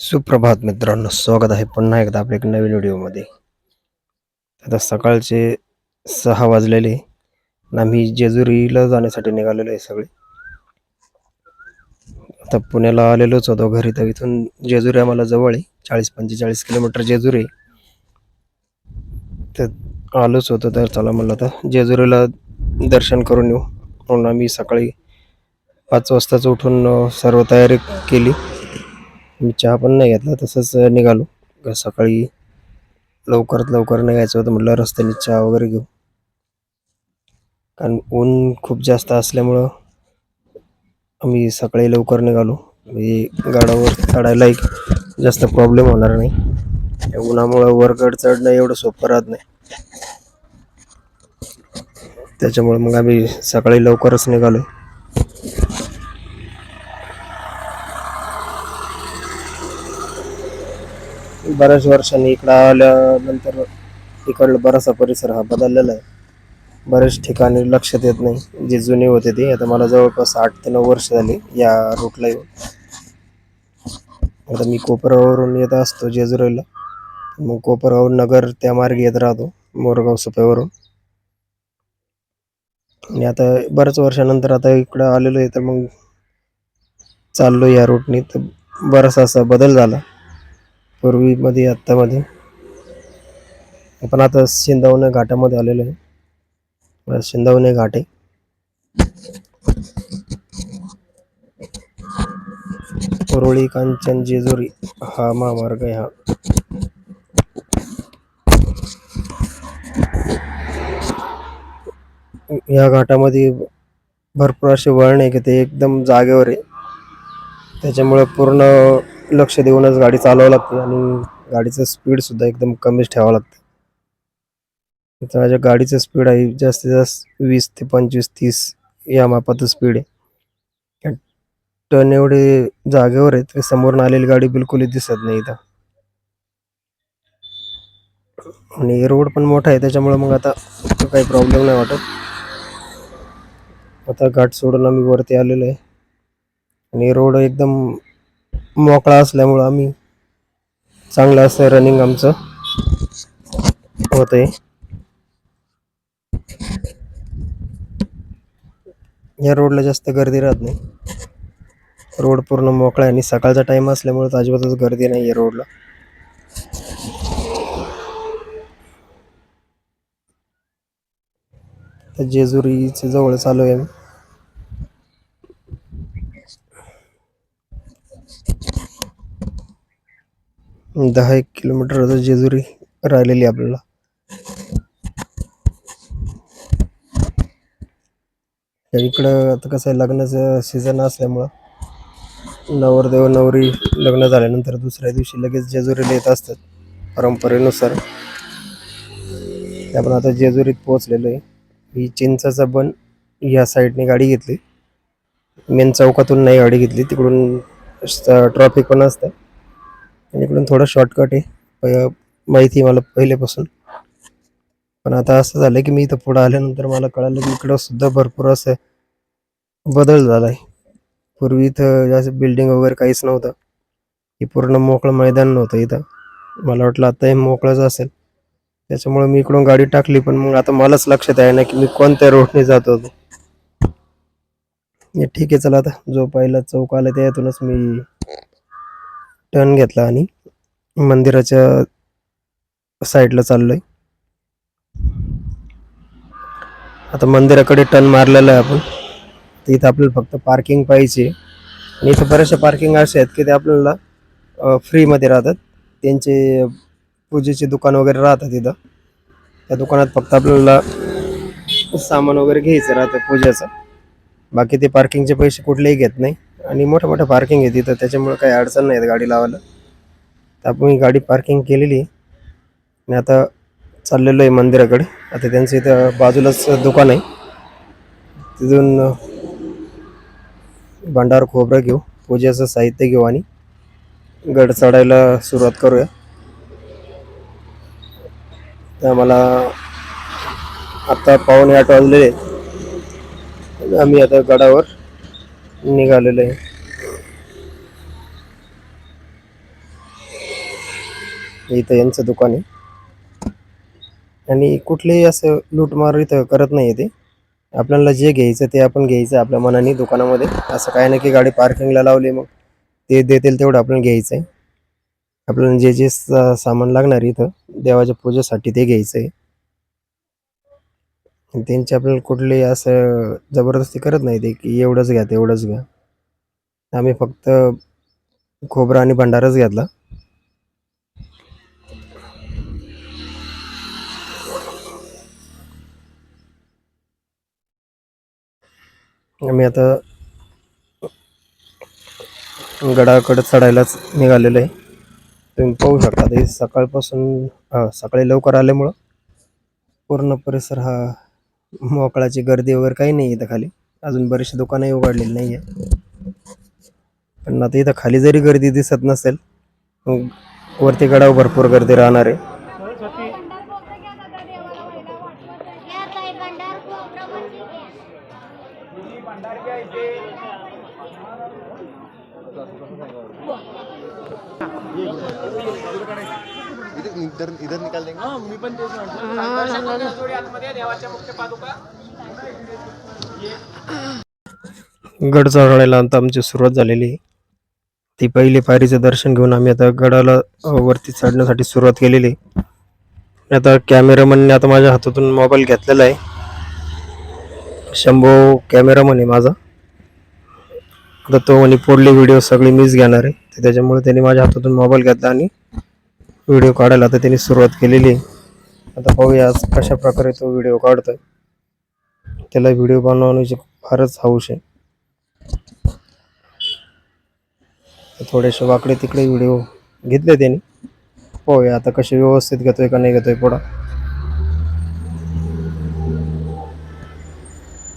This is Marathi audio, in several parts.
सुप्रभात मित्रांनो स्वागत आहे पुन्हा एकदा आपल्या एक नवीन व्हिडिओमध्ये. आता सकाळचे सहा वाजलेले. आम्ही जेजुरीला जाण्यासाठी निघालेलो आहे सगळे. आता पुण्याला आलेलोच होतो घरी तर इथून जेजुरी आम्हाला जवळ आहे. चाळीस पंचेचाळीस किलोमीटर जेजुरी आहे. तर आलोच होतो तर चला म्हणलं आता जेजुरीला दर्शन करून येऊ. म्हणून आम्ही सकाळी पाच वाजताच उठून सर्व तयारी केली. मी चहा पण नाही घेतला तसंच निघालो. सकाळी लवकरात लवकर निघायचं होतं म्हटलं रस्त्याने चहा वगैरे घेऊ. कारण ऊन खूप जास्त असल्यामुळं आम्ही सकाळी लवकर निघालो. म्हणजे गाडावर चढायला एक जास्त प्रॉब्लेम होणार नाही. उन्हामुळं वरगड चढणं एवढं सोपं राहत नाही. त्याच्यामुळे मग आम्ही सकाळी लवकरच निघालो बऱ्याच वर्षांनी इकडं आल्यानंतर इकडला बराचसा परिसर हा बदललेला आहे. बरेच ठिकाणी लक्षात येत नाही. जे जुने होते ते आता मला जवळपास आठ ते नऊ वर्ष झाली या रूटला येऊन. आता मी कोपरावरून येत असतो जेजुरीला. मग कोपरगाव नगर त्या मार्गे येत राहतो मोरगाव सुपेवरून आणि आता बऱ्याच वर्षानंतर आता इकडं आलेलो आहे तर मग चाललो या रूटनी तर बराचसा असा बदल झाला. पूर्वीमध्ये आत्तामध्ये. आपण आता शिंदवणे घाटामध्ये आलेलो आहे. शिंदवणे घाट. आहे कुरोळी कांचन जेजुरी हा महामार्ग आहे हा. या घाटामध्ये भरपूर असे वळण आहे की ते एकदम जागेवर आहे. त्याच्यामुळे पूर्ण लक्ष देऊनच गाडी चालवावं लागते आणि गाडीचं स्पीड सुद्धा एकदम कमीच ठेवावं लागतं. माझ्या गाडीचं स्पीड आहे जास्तीत जास्त वीस ते पंचवीस तीस या मापाचं स्पीड आहे. टर्न एवढे जागेवर आहेत की समोरून आलेली गाडी बिलकुलच दिसत नाही इथं. आणि रोड पण मोठा आहे त्याच्यामुळे मग आता काही प्रॉब्लेम नाही वाटत. आता घाट सोडून आम्ही वरती आलेलो आहे. आणि रोड एकदम मोकळा असल्यामुळं आम्ही चांगलं असं रनिंग आमचं होत आहे या रोडला जास्त गर्दी राहत नाही. रोड पूर्ण मोकळा आहे आणि सकाळचा टाइम असल्यामुळे अजिबातच गर्दी नाही आहे रोडला जेजुरीच्या जवळ चालू आहे. दहा एक किलोमीटर आता जेजुरी राहिलेली आपल्याला. इकडं आता कसं आहे लग्नाचं सीझन असल्यामुळं नवरदेव नवरी लग्न झाल्यानंतर दुसऱ्या दिवशी लगेच जेजुरीला येत असतात परंपरेनुसार. आपण आता जेजुरीत पोहोचलेलो आहे. ही चिंचाचा बन या साईडने गाडी घेतली. मेन चौकातून नाही गाडी घेतली तिकडून ट्रॉफिक पण असतं. आणि इकडून थोडं शॉर्टकट आहे. माहिती मला पहिल्यापासून. पण आता असं झालं की मी इथं पुढं आल्यानंतर मला कळालं की इकडं सुद्धा भरपूर असं बदल झाला आहे पूर्वी इथं जास्त बिल्डिंग वगैरे काहीच नव्हतं. हे पूर्ण मोकळं मैदान नव्हतं इथं. मला वाटलं आता हे मोकळंच असेल. त्याच्यामुळे मी इकडून गाडी टाकली पण मग आता मलाच लक्षात आहे ना की मी कोणत्या रोडने जात होतो. हे ठीक आहे चला आता. जो पहिला चौक आला त्यातूनच मी टर्न घेतला आणि मंदिराच्या साईडला चाललोय. आता मंदिराकडे टर्न मारलेला आहे आपण. तर इथं आपल्याला फक्त पार्किंग पाहिजे. आणि इथं बऱ्याचशा पार्किंग असे आहेत की ते आपल्याला फ्रीमध्ये राहतात. त्यांचे पूजेचे दुकान वगैरे राहतात तिथं त्या दुकानात फक्त आपल्याला सामान वगैरे घ्यायचं राहतं पूजेचं. बाकी ते पार्किंगचे पैसे कुठलेही घेत नाही. आणि मोठ्या मोठ्या पार्किंग आहे तिथं. त्याच्यामुळे काही अडचण नाही गाडी लावायला. तर आपण ही गाडी पार्किंग केलेली आहे. आणि आता चाललेलो आहे मंदिराकडे. आता त्यांचं इथं बाजूलाच दुकान आहे. तिथून भंडार खोबरं घेऊ पूजेचं साहित्य घेऊ आणि गड चढायला सुरुवात करूया. तर मला आत्ता पावणे आठ वाजलेले आम्ही आता गडावर निघालेलं आहे. इथं यांचं दुकान आहे. आणि कुठलेही असं लूटमार इथं करत नाही ते. आपल्याला जे घ्यायचं ते आपण घ्यायचं आपल्या मनाने दुकानामध्ये. असं काय नाही की गाडी पार्किंगला लावली मग ते देतील तेवढं आपल्याला घ्यायचं आहे आपल्याला जे जे सामान लागणार इथं देवाच्या पूजेसाठी ते घ्यायचं आहे त्यांची आपल्याला कुठली असं जबरदस्ती करत नाही ते की एवढंच घ्या तेवढंच घ्या. आम्ही फक्त खोबरं आणि भंडारच घेतला. आम्ही आता गडाकडे चढायलाच निघालेलो आहे. तुम्ही पाहू शकता ते सकाळपासून सकाळी लवकर आल्यामुळं पूर्ण परिसर हा मोकळाची गर्दी वगैरे काही नाही इथं खाली. अजून बरेचसे दुकानंही उघडलेली नाही आहे पण आता इथं खाली जरी गर्दी दिसत नसेल वरती गडावर भरपूर गर्दी राहणार आहे या ताई भंडार खोबरं म्हणजे घ्या. इधर इधर निकाल देंगे। गड चढायला आता आमची सुरुवात झालेली आहे. ती पहिली पायरीचं दर्शन घेऊन आम्ही आता गडाला वरती चढण्यासाठी सुरुवात केलेली आहे. आता कॅमेरामनने आता माझ्या हातातून मोबाईल घेतलेला आहे. शंभो कॅमेरामन आहे माझा. आता तो म्हणे पुढली व्हिडिओ सगळी मीच घेणार आहे. तर त्याच्यामुळे त्यांनी माझ्या हातातून मोबाईल घेतला आणि व्हिडिओ काढायला आता त्यांनी सुरुवात केलेली आहे. आता पाहूया आज कशा प्रकारे तो व्हिडिओ काढतोय. त्याला व्हिडिओ बनवण्याची फारच हौश आहे. थोडेसे वाकडे तिकडे व्हिडिओ घेतले त्यांनी. पाहूया आता कसे व्यवस्थित घेतोय का नाही घेतोय पुढं.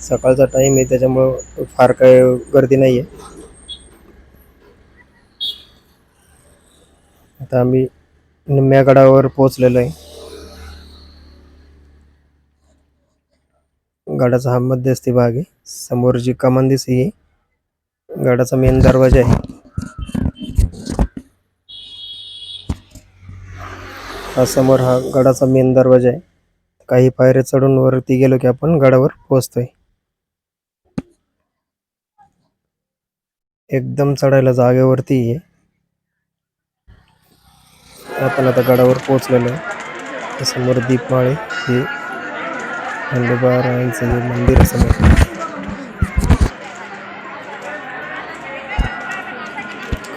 सकाळचा टाइम आहे त्याच्यामुळं फार काय गर्दी नाही आहे आता आम्ही निम्म्या गडावर पोहोचलेलो आहे. गडाचा हा मध्यस्थी भाग आहे. समोर जी कमान दिसते ही गडाचा मेन दरवाजा आहे. हा समोर हा गडाचा मेन दरवाजा आहे. काही पायऱ्या चढून वरती गेलो की आपण गडावर पोहोचतोय. एकदम चढायला जागेवरती आहे. आपण आता गडावर पोहोचलेलो आहे. समोर दीपमाळे हे खंडोबारायांचं जे मंदिर असं समोर.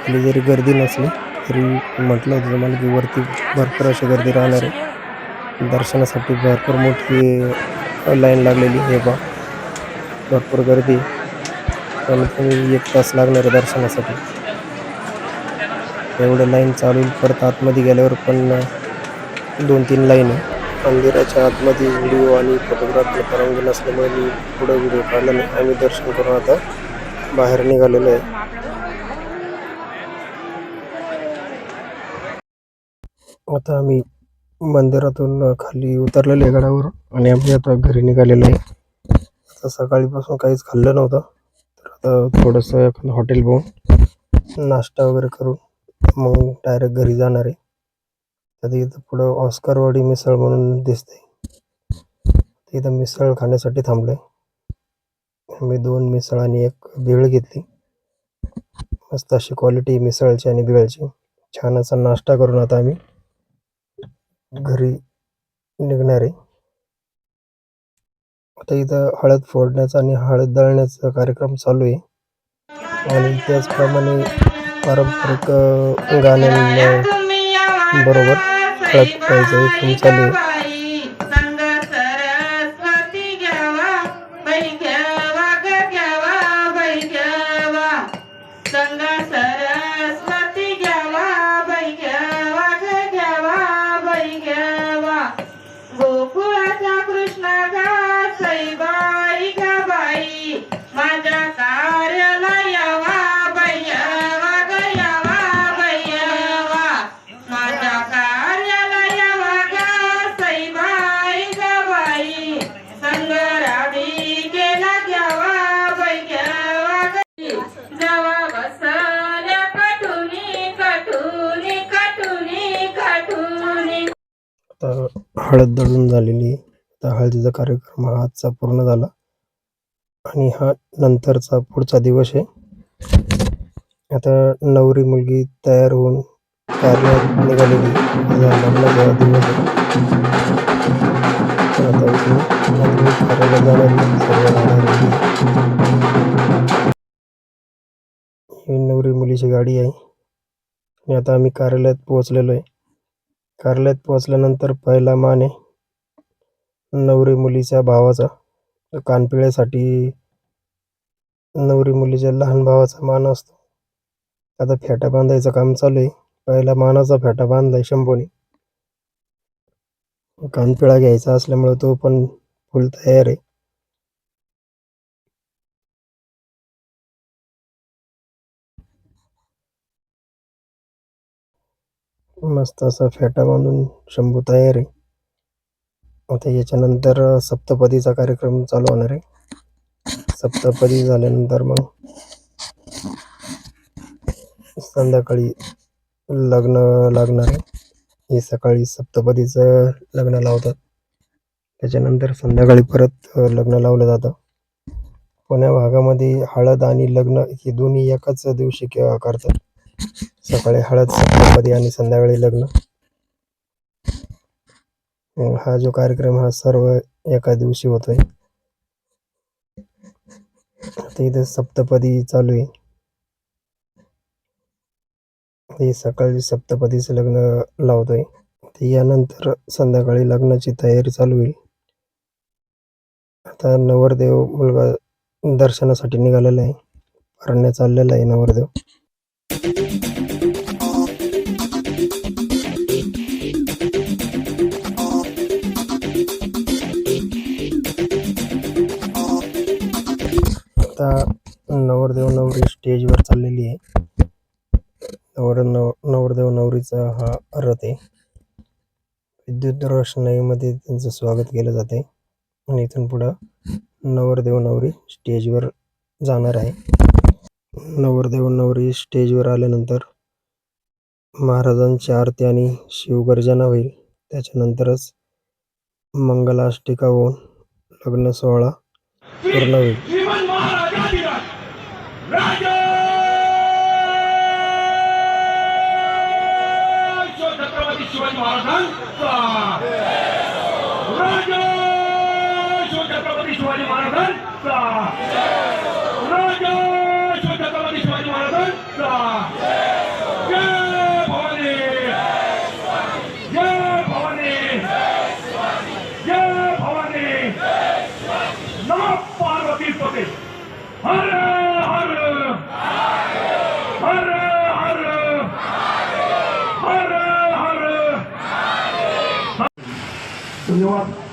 खाली जरी गर्दी नसली तरी म्हटलं होतं तुम्हाला की वरती भरपूर अशी गर्दी राहणार आहे. दर्शनासाठी भरपूर मोठी लाईन लागलेली आहे बा. भरपूर गर्दी कमीत कमी एक तास लागणार आहे दर्शनासाठी. एवढं लाईन चालू आहे. परत आतमध्ये गेल्यावर पण दोन तीन लाईन आहे. मंदिराच्या आतमध्ये व्हिडिओ आणि फोटोग्राफी परवानगी नसल्यामुळे मी पुढं व्हिडिओ काढला नाही. आम्ही दर्शन करून आता बाहेर निघालेलो आहे. आता आम्ही मंदिरातून खाली उतरलेलो आहे गडावर आणि आम्ही आता घरी निघालेलो आहे. आता सकाळीपासून काहीच खाल्लं नव्हतं. तर आता थोडंसं एखादं हॉटेल पाहून नाश्ता वगैरे करून मग डायरेक्ट घरी जाणार आहे. तर इथं पुढं ऑस्करवाडी मिसळ म्हणून दिसते तिथं मिसळ खाण्यासाठी थांबलोय. मी दोन मिसळ आणि एक भेळ घेतली. मस्त अशी क्वालिटी मिसळची आणि भेळची. छान असा नाश्ता करून आता आम्ही घरी निघणार आहे. आता इथं हळद फोडण्याचा आणि हळद दळण्याचा कार्यक्रम चालू आहे. आणि त्याचप्रमाणे पारंपरिक गाण्यांबरोबर खेळत पाहिजे. फोडायचं एक चालू आहे संग आता हळद दळून झालेली आता हळदीचा कार्यक्रम हा आजचा पूर्ण झाला. आणि हा नंतरचा पुढचा दिवस आहे. आता नवरी मुलगी तयार होऊन कार्यात निघालेली लग्नाचा दिवस आता जाणार ही नवरी मुलीची गाडी आहे. आणि आता आम्ही कार्यालयात पोहोचलेलो आहे. कार्यालयात पोहोचल्यानंतर पहिला मान आहे नवरी मुलीच्या भावाचा कानपिळ्यासाठी नवरी मुलीच्या लहान भावाचा मान असतो. आता फेटा बांधायचं काम चालू आहे पहिला मानाचा फेटा बांधलाय शंभूने. कानपिळा घ्यायचा असल्यामुळे तो पण फुल तयार आहे. मस्त असा फेटा बांधून शंभू तयार आहे. आता याच्यानंतर सप्तपदीचा कार्यक्रम चालू होणार आहे. सप्तपदी झाल्यानंतर मग संध्याकाळी लग्न लागणार आहे. हे सकाळी सप्तपदीचं लग्न लावतात. त्याच्यानंतर संध्याकाळी परत लग्न लावलं जातं. पुण्या भागामध्ये हळद आणि लग्न हे दोन्ही एकाच दिवशी के- करतात. सकाळी हळद सप्तपदी आणि संध्याकाळी लग्न. हा जो कार्यक्रम हा सर्व एका दिवशी होतोय. ते इथे सप्तपदी चालू आहे. ते सकाळी सप्तपदीचं लग्न लावतोय. ते यानंतर संध्याकाळी लग्नाची तयारी चालू होईल. आता नवरदेव मुलगा दर्शनासाठी निघालेला आहे. परण्या चाललेला आहे नवरदेव. आता नवरदेव नवरी स्टेजवर चाललेली आहे. नवर नव नवरदेव नवरीचा हा रथ आहे. विद्युत रोषणाईमध्ये त्यांचं स्वागत केलं जाते आणि इथून पुढं नवरदेव नवरी स्टेजवर जाणार आहे. नवरदेव नवरी स्टेजवर आल्यानंतर महाराजांची आरती आणि शिवगर्जना होईल. त्याच्यानंतरच मंगलाष्टिका होऊन लग्न सोहळा पूर्ण होईल. शिवाजी महाराजांचा राजा छत्रपती शिवाजी महाराजांचा राजा छत्रपती शिवाजी महाराजांचा जय भवानी जय भवानी जय भवानी नमः पार्वती पते हर हर धन्यवाद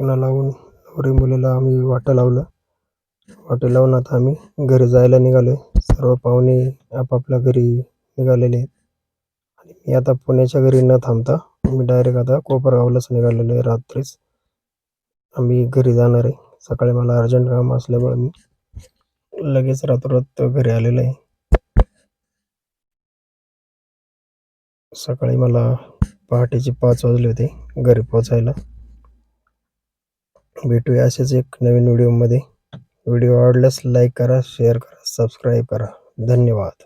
लग्न लावून नवरी मुलीला आम्ही वाटं लावलं. वाटं लावून आता आम्ही घरी जायला निघालोय. सर्व पाहुणे आपापल्या घरी निघालेले आहेत. आणि मी आता पुण्याच्या घरी न थांबता मी डायरेक्ट आता कोपरगावलाच निघालेलो आहे रात्रीच. आम्ही घरी जाणार आहे. सकाळी मला अर्जंट काम असल्यामुळे मी लगेच रात्रोरात घरी आलेलो आहे. सकाळी मला पहाटेचे पाच वाजले होते. घरी पोचायला भेटूया असेच एक नवीन व्हिडिओमध्ये व्हिडिओ आवडल्यास लाईक करा शेअर करा सबस्क्राईब करा. धन्यवाद.